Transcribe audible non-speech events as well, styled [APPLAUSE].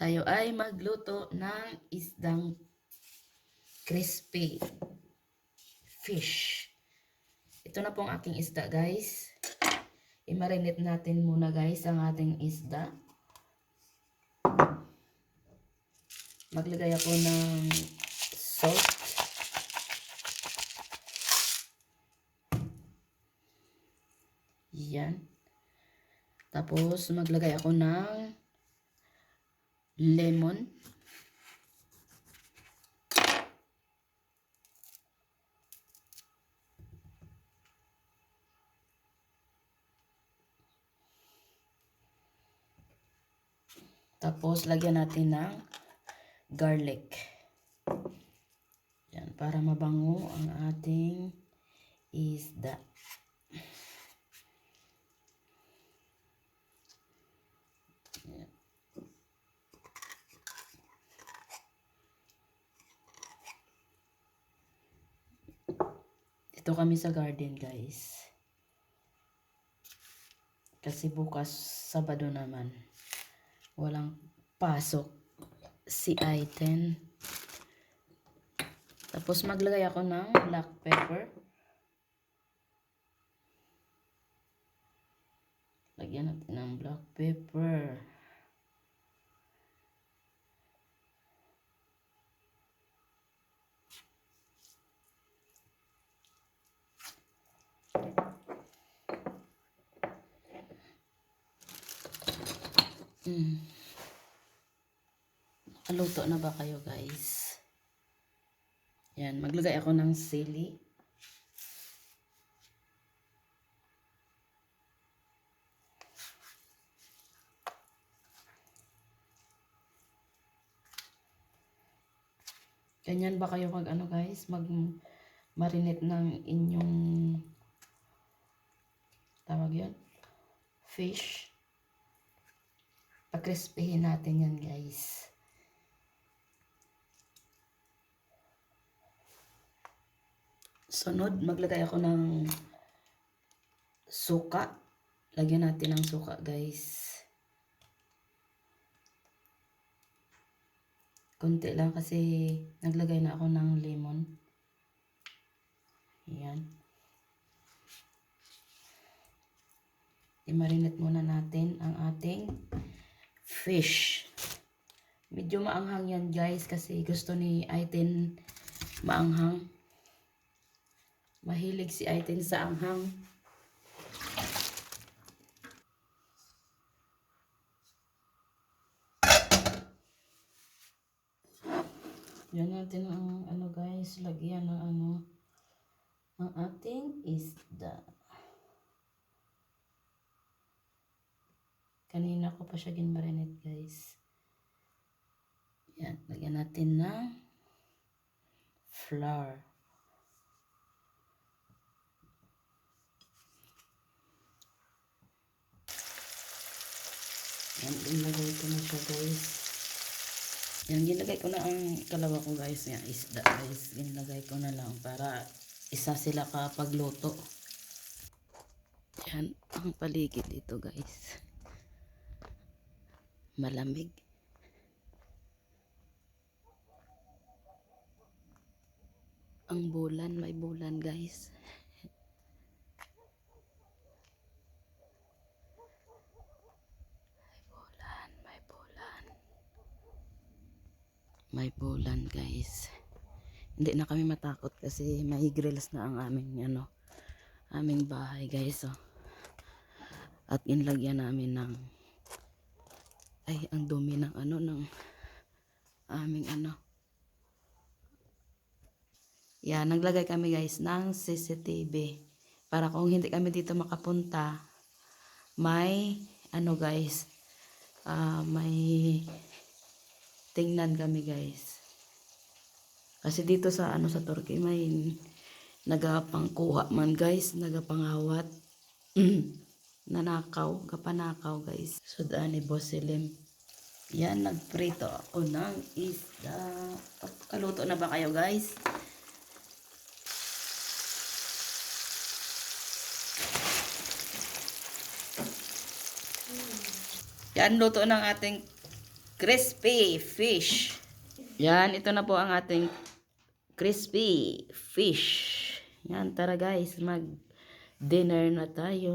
tayo ay magluto ng isdang crispy fish. Ito na pong aking isda guys. I-marinate natin muna guys ang ating isda. Maglagay ako ng salt. Yan. Tapos maglagay ako ng lemon. Tapos lagyan natin ng garlic. Yan, para mabango ang ating isda. Dito kami sa garden, guys. Kasi bukas, Sabado naman. Walang pasok si Aiten. Tapos maglagay ako ng black pepper. Lagyan natin ng black pepper. Mm. Nakaluto na ba kayo guys? Yan, maglagay ako ng sili. Ganyan ba kayo mag ano guys? Mag marinate ng inyong tawag yun? Fish. Pakrispihin natin yan guys. Sunod, maglagay ako ng suka. Lagyan natin ng suka, guys. Konti lang kasi naglagay na ako ng lemon. Ayan. I-marinate muna natin ang ating fish. Medyo maanghang yan, guys, kasi gusto ni Aiten maanghang. Mahilig si Aiten sa anghang. Yan natin ang ano guys, lagyan ng ano ang ating isda. Kanina ko pa siya ginmarinate guys. Yan, lagyan natin ng flour. Yan, ginlagay ko na siya guys. Yan, ginlagay ko na ang kalawa ko guys. Yan, isda guys. Ginlagay ko na lang para isa sila kapag luto. Yan, ang paligid dito guys. Malamig. Ang bulan, may bulan guys. bulan, may bulan. May bulan, guys. Hindi na kami matakot kasi may grills na ang aming ano, aming bahay, guys, oh. At inlagyan namin ng ay, ang dumi ng ano ng aming ano. Yan, naglagay kami guys ng CCTV para kung hindi kami dito makapunta, may ano guys, ah may tingnan kami guys. Kasi dito sa ano sa Turkey may nagapangkuha man guys, nagapangawat. [CLEARS THROAT] Nanakaw, kapanakaw guys. Sudan ni Boselim. Yan, nagprito ako ng isda. Kaluto na ba kayo guys? Yan, luto ng ating crispy fish. Yan, ito na po ang ating crispy fish. Yan, tara guys, mag dinner na tayo.